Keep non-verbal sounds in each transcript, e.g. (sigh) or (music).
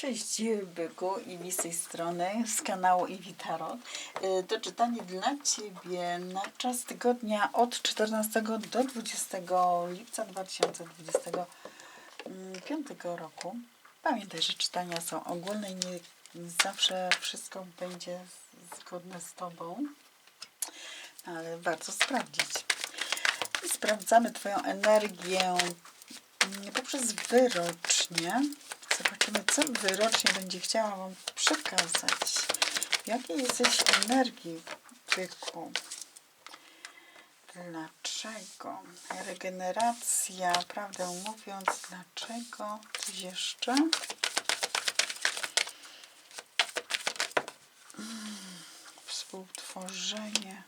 Cześć Byku, Iwi z tej strony, z kanału Iwi Tarot. To czytanie dla Ciebie na czas tygodnia od 14 do 20 lipca 2025 roku. Pamiętaj, że czytania są ogólne i nie zawsze wszystko będzie zgodne z Tobą, ale warto sprawdzić. I sprawdzamy Twoją energię poprzez wyrocznie. Zobaczymy, co wyrocznie będzie chciała Wam przekazać. Jakiej jesteś energii, byku? Dlaczego? Regeneracja, prawdę mówiąc, dlaczego? Coś jeszcze? Mm, Współtworzenie.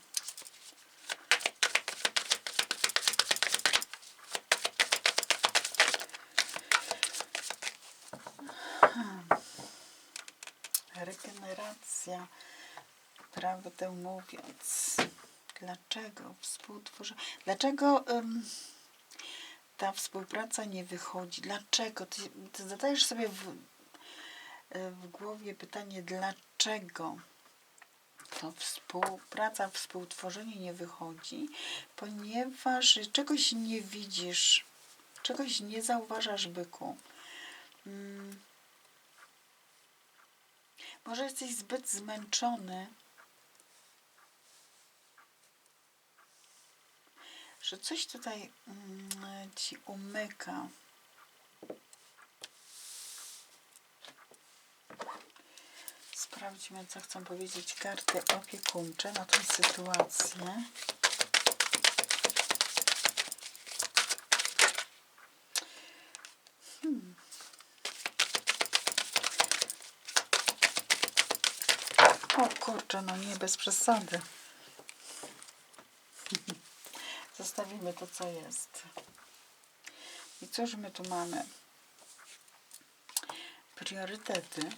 Regeneracja, prawdę mówiąc. Dlaczego współtworzę? Dlaczego ta współpraca nie wychodzi? Dlaczego? Ty, ty zadajesz sobie w, y, w głowie pytanie, dlaczego to współpraca, współtworzenie nie wychodzi, ponieważ czegoś nie widzisz, czegoś nie zauważasz, byku. Mm. Może jesteś zbyt zmęczony, że coś tutaj mm, ci umyka. Sprawdźmy, co chcą powiedzieć karty opiekuńcze na tę sytuację. Hmm. O kurczę, no nie bez przesady. (laughs) Zostawimy to, co jest. I cóż my tu mamy? Priorytety.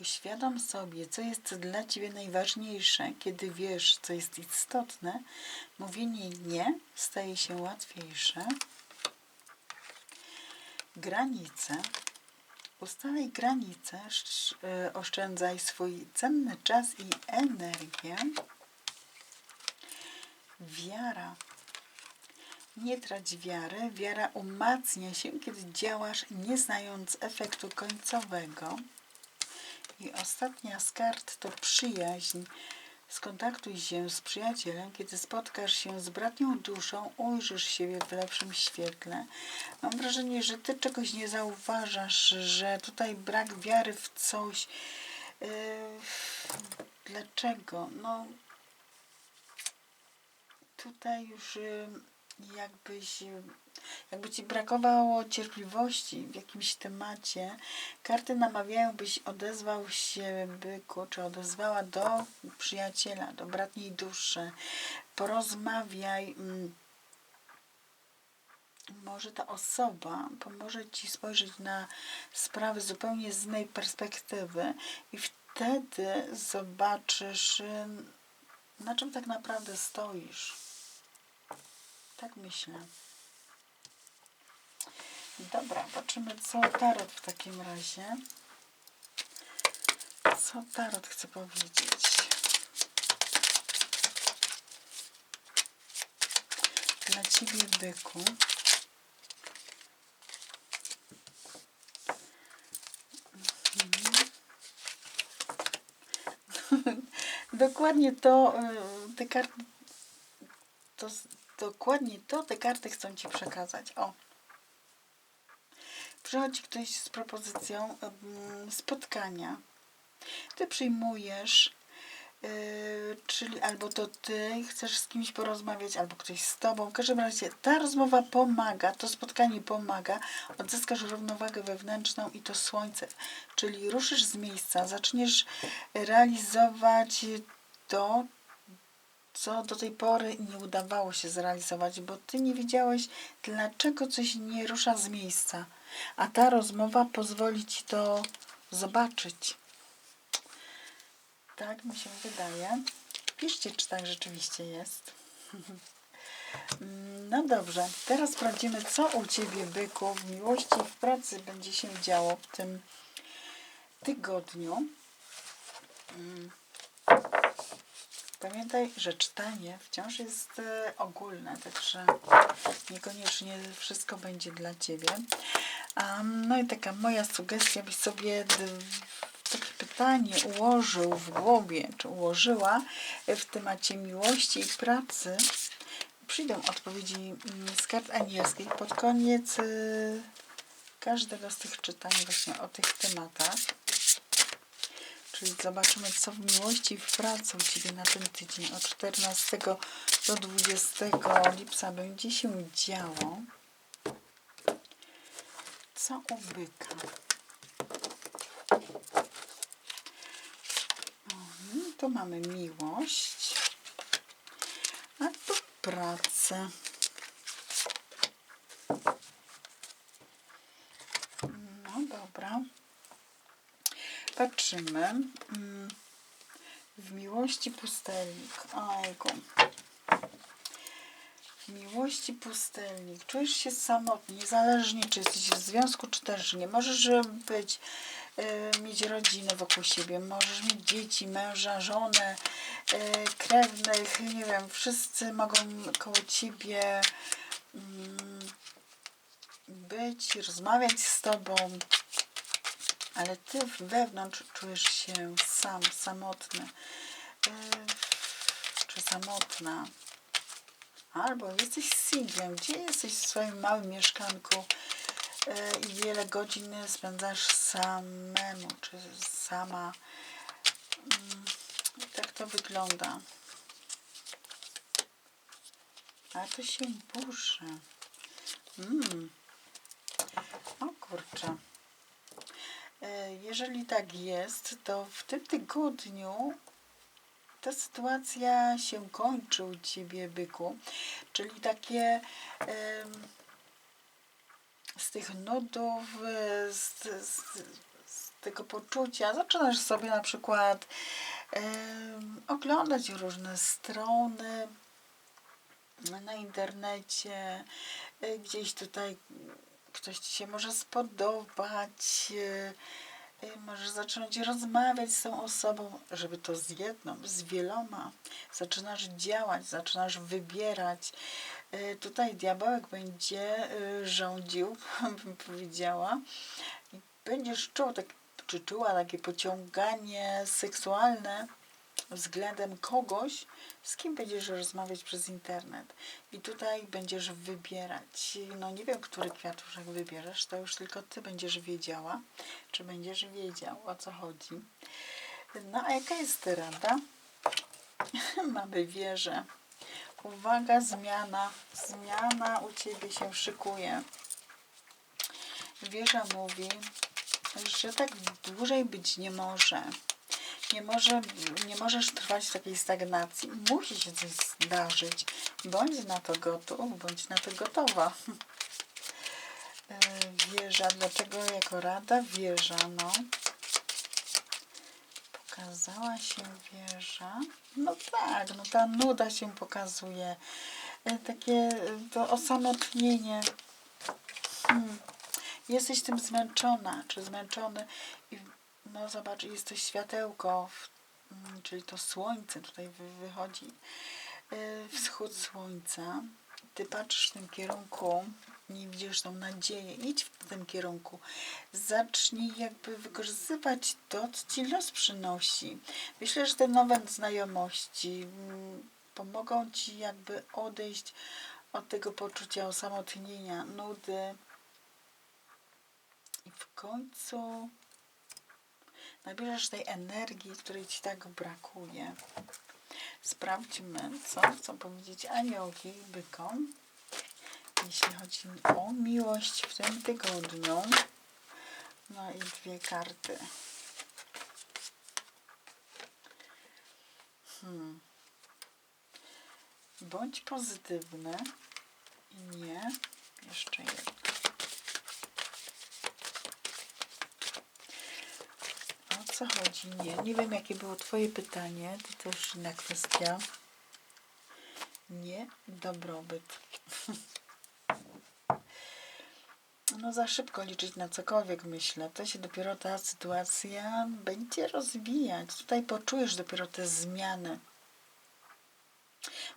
Uświadom sobie, co jest dla Ciebie najważniejsze. Kiedy wiesz, co jest istotne, mówienie nie staje się łatwiejsze. Granice. Ustalaj granice, y, oszczędzaj swój cenny czas i energię. Wiara. Nie trać wiary. Wiara umacnia się, kiedy działasz, nie znając efektu końcowego. I ostatnia z kart to przyjaźń. Skontaktuj się z przyjacielem, kiedy spotkasz się z bratnią duszą, ujrzysz siebie w lepszym świetle. Mam wrażenie, że ty czegoś nie zauważasz, że tutaj brak wiary w coś. Yy, dlaczego? No, tutaj już jakbyś, jakby ci brakowało cierpliwości w jakimś temacie. Karty namawiają, byś odezwał się, byku, czy odezwała do przyjaciela, do bratniej duszy. Porozmawiaj. mm, Może ta osoba pomoże ci spojrzeć na sprawy zupełnie z innej perspektywy i wtedy zobaczysz, y, na czym tak naprawdę stoisz. Tak myślę. Dobra, patrzymy, co tarot w takim razie. Co tarot chce powiedzieć? Dla ciebie, byku. Mhm. (laughs) Dokładnie to, y, te karty, to dokładnie to te karty chcą ci przekazać. O. Przychodzi ktoś z propozycją ym, spotkania. Ty przyjmujesz, yy, czyli albo to ty chcesz z kimś porozmawiać, albo ktoś z tobą. W każdym razie ta rozmowa pomaga, to spotkanie pomaga, odzyskasz równowagę wewnętrzną i to słońce. Czyli ruszysz z miejsca, zaczniesz realizować to, co do tej pory nie udawało się zrealizować, bo ty nie wiedziałeś, dlaczego coś nie rusza z miejsca. A ta rozmowa pozwoli ci to zobaczyć. Tak mi się wydaje. Piszcie, czy tak rzeczywiście jest. (laughs) No dobrze, teraz sprawdzimy, co u Ciebie, byku, w miłości i w pracy będzie się działo w tym tygodniu. Pamiętaj, że czytanie wciąż jest e, ogólne, także niekoniecznie wszystko będzie dla Ciebie. Um, no i taka moja sugestia, byś sobie takie pytanie ułożył w głowie, czy ułożyła w temacie miłości i pracy. Przyjdą odpowiedzi mm, z kart anielskich pod koniec y, każdego z tych czytań właśnie o tych tematach. Czyli zobaczymy, co w miłości i w pracy u Ciebie na ten tydzień od 14 do 20 lipca będzie się działo. Co u byka? Mhm, tu mamy miłość, a tu pracę. No dobra. Patrzymy. Mm, W miłości pustelnik. Ojku. W miłości pustelnik. Czujesz się samotny, niezależnie czy jesteś w związku, czy też nie. Możesz być, e, mieć rodzinę wokół siebie, możesz mieć dzieci, męża, żonę, e, krewnych, nie wiem, wszyscy mogą koło ciebie mm, być, rozmawiać z tobą, ale ty wewnątrz czujesz się sam, samotny e, czy samotna. Albo jesteś singlem, gdzie jesteś w swoim małym mieszkanku e, i wiele godzin spędzasz samemu, czy sama. Mm, Tak to wygląda. Ale to się burzy. Mm. O kurczę. E, Jeżeli tak jest, to w tym tygodniu ta sytuacja się kończy u Ciebie, byku. Czyli takie z tych nudów, z, z, z tego poczucia zaczynasz sobie na przykład oglądać różne strony na internecie, e, gdzieś tutaj ktoś Ci się może spodobać, e, e, możesz zacząć rozmawiać z tą osobą, żeby to z jedną, z wieloma. Zaczynasz działać, zaczynasz wybierać. E, Tutaj diabełek będzie rządził, (laughs) bym powiedziała. I będziesz czuł, tak, czy czuła takie pociąganie seksualne względem kogoś, z kim będziesz rozmawiać przez internet. I tutaj będziesz wybierać. No nie wiem, który kwiatuszek wybierzesz, to już tylko ty będziesz wiedziała, czy będziesz wiedział, o co chodzi. No a jaka jest rada? (laughs) Mamy wieżę. Uwaga, zmiana. Zmiana u ciebie się szykuje. Wieża mówi, że tak dłużej być nie może. Nie, może, nie możesz trwać w takiej stagnacji. Musi się coś zdarzyć. Bądź na to gotów, bądź na to gotowa. (laughs) E, Wieża, dlaczego jako rada wieża? No. Pokazała się wieża. No tak, no ta nuda się pokazuje. E, Takie e, to osamotnienie. Hmm. Jesteś tym zmęczona, czy zmęczony i no zobacz, jest to światełko, mm, czyli to słońce tutaj wy, wychodzi. E, Wschód słońca. Ty patrzysz w tym kierunku, nie widzisz tą nadzieję. Idź w tym kierunku. Zacznij jakby wykorzystywać to, co ci los przynosi. Myślę, że te nowe znajomości mm, pomogą ci jakby odejść od tego poczucia osamotnienia, nudy. I w końcu nabierzesz tej energii, której ci tak brakuje. Sprawdźmy, co chcą powiedzieć aniołki bykom, jeśli chodzi o miłość w tym tygodniu. No i dwie karty. Hmm. Bądź pozytywny i nie. Jeszcze jedno. O co chodzi? Nie. Nie wiem, jakie było Twoje pytanie. To też inna kwestia. Nie. Dobrobyt. (laughs) no za szybko liczyć na cokolwiek, myślę. To się dopiero ta sytuacja będzie rozwijać. Tutaj poczujesz dopiero te zmiany.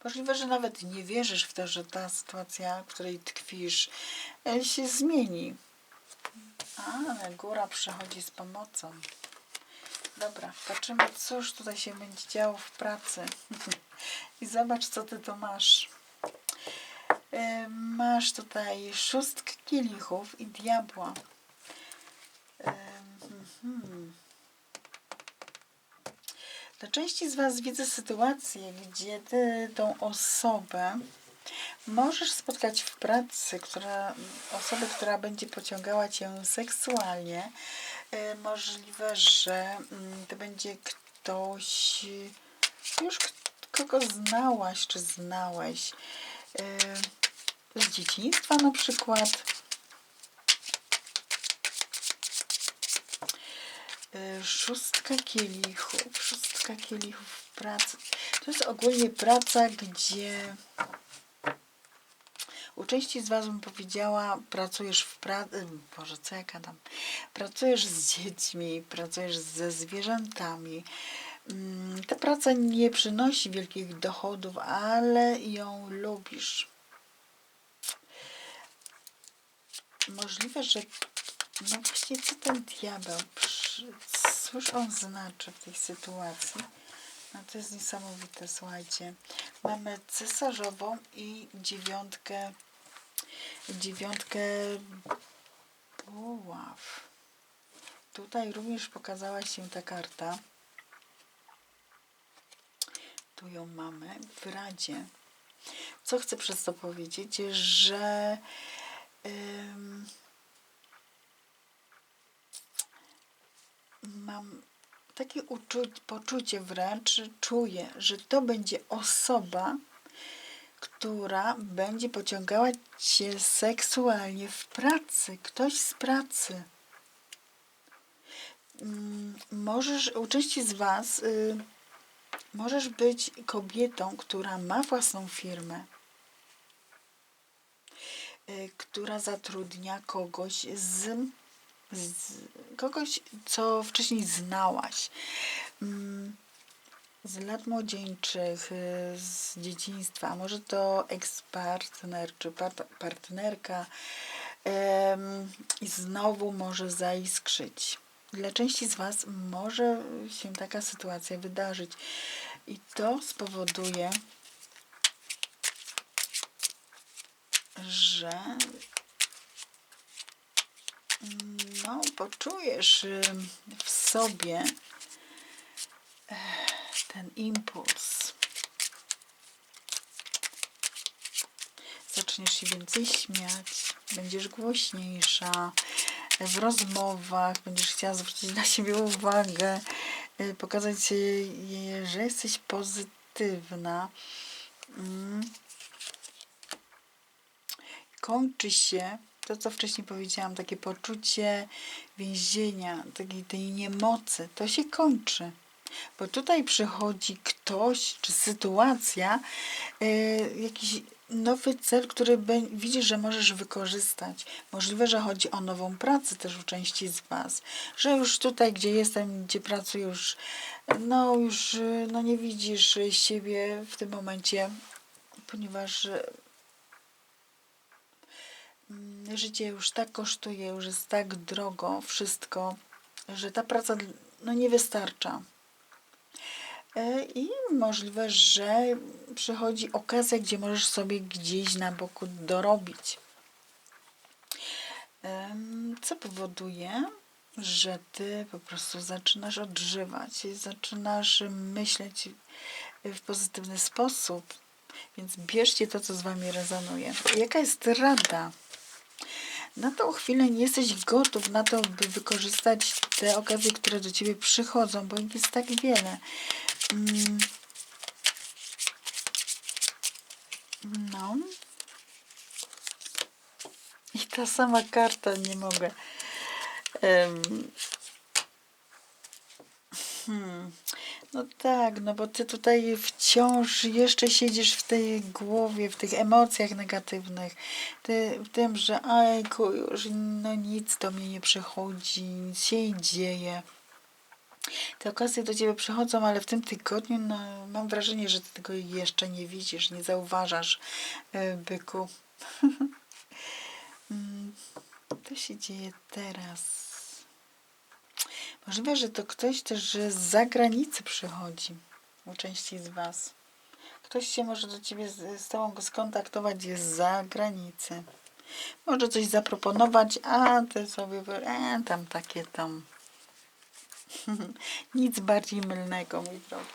Możliwe, że nawet nie wierzysz w to, że ta sytuacja, w której tkwisz, e, się zmieni. Ale góra przychodzi z pomocą. Dobra, patrzymy, cóż tutaj się będzie działo w pracy. (laughs) I zobacz, co ty tu masz. E, Masz tutaj szóstkę kielichów i diabła. Em, mhm. Dla części z Was widzę sytuację, gdzie Ty tą osobę możesz spotkać w pracy, która, osobę, która będzie pociągała Cię seksualnie. E, Możliwe, że mm, to będzie ktoś e, już kogo znałaś czy znałeś e, z dzieciństwa na przykład. Y, Szóstka kielichów, szóstka kielichów pracy. To jest ogólnie praca, gdzie u części z Was bym powiedziała, pracujesz w pracy, Boże, co ja gadam, pracujesz z dziećmi, pracujesz ze zwierzętami. Mm, Ta praca nie przynosi wielkich dochodów, ale ją lubisz. Możliwe, że no właśnie, co ten diabeł, cóż on znaczy w tej sytuacji? No to jest niesamowite, słuchajcie. Mamy cesarzową i dziewiątkę, dziewiątkę buław. Tutaj również pokazała się ta karta. Tu ją mamy w Radzie. Co chcę przez to powiedzieć, że ym, mam takie uczu- poczucie wręcz, czuję, że to będzie osoba, która będzie pociągała cię seksualnie w pracy, ktoś z pracy. Mm, Możesz, u części z Was, y, możesz być kobietą, która ma własną firmę, y, która zatrudnia kogoś z z kogoś, co wcześniej znałaś. Mm, Z lat młodzieńczych, y, z dzieciństwa, może to eks-partner czy par- partnerka i znowu może zaiskrzyć. Dla części z Was może się taka sytuacja wydarzyć i to spowoduje, że no, poczujesz ym, w sobie eh, ten impuls. Zaczniesz się więcej śmiać, będziesz głośniejsza w rozmowach, będziesz chciała zwrócić na siebie uwagę, y, pokazać, y, że jesteś pozytywna. Mm. Kończy się to, co wcześniej powiedziałam, takie poczucie więzienia, takiej tej niemocy, to się kończy. Bo tutaj przychodzi ktoś czy sytuacja, y, jakiś nowy cel, który widzisz, że możesz wykorzystać. Możliwe, że chodzi o nową pracę też u części z Was. Że już tutaj, gdzie jestem, gdzie pracuję, już, no już y, no nie widzisz siebie w tym momencie, ponieważ y, Mm, życie już tak kosztuje, już jest tak drogo wszystko, że ta praca no, nie wystarcza. E, I możliwe, że przychodzi okazja, gdzie możesz sobie gdzieś na boku dorobić. Co powoduje, że ty po prostu zaczynasz odżywać, zaczynasz myśleć w pozytywny sposób. Więc bierzcie to, co z wami rezonuje. Jaka jest rada? Na tą chwilę nie jesteś gotów na to, by wykorzystać te okazje, które do ciebie przychodzą, bo ich jest tak wiele. No. I ta sama karta, nie mogę. Em. Hmm. No tak, no bo ty tutaj wciąż jeszcze siedzisz w tej głowie, w tych emocjach negatywnych, ty, w tym, że ajku, już no nic do mnie nie przychodzi, nic się nie dzieje. Te okazje do ciebie przychodzą, ale w tym tygodniu no, mam wrażenie, że ty tego jeszcze nie widzisz, nie zauważasz, e, byku. (laughs) Mm, To się dzieje teraz. Możliwe, że to ktoś też z zagranicy przychodzi u części z Was. Ktoś się może do Ciebie z, z Tobą skontaktować jest z zagranicy. Może coś zaproponować, a Ty sobie e, tam takie tam. (laughs) Nic bardziej mylnego, mój drogi.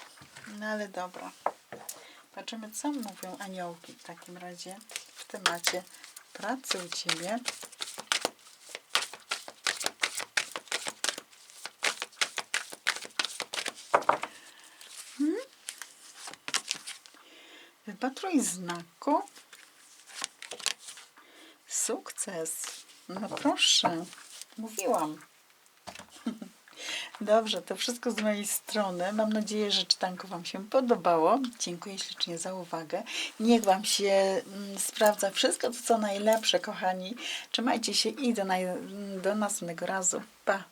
No ale dobra. Patrzymy, co mówią aniołki w takim razie w temacie pracy u Ciebie. Wypatruj znaku. Sukces. No proszę, mówiłam. Dobrze, to wszystko z mojej strony. Mam nadzieję, że czytanko Wam się podobało. Dziękuję ślicznie za uwagę. Niech Wam się mm, sprawdza wszystko co najlepsze, kochani. Trzymajcie się i do, do następnego razu. Pa!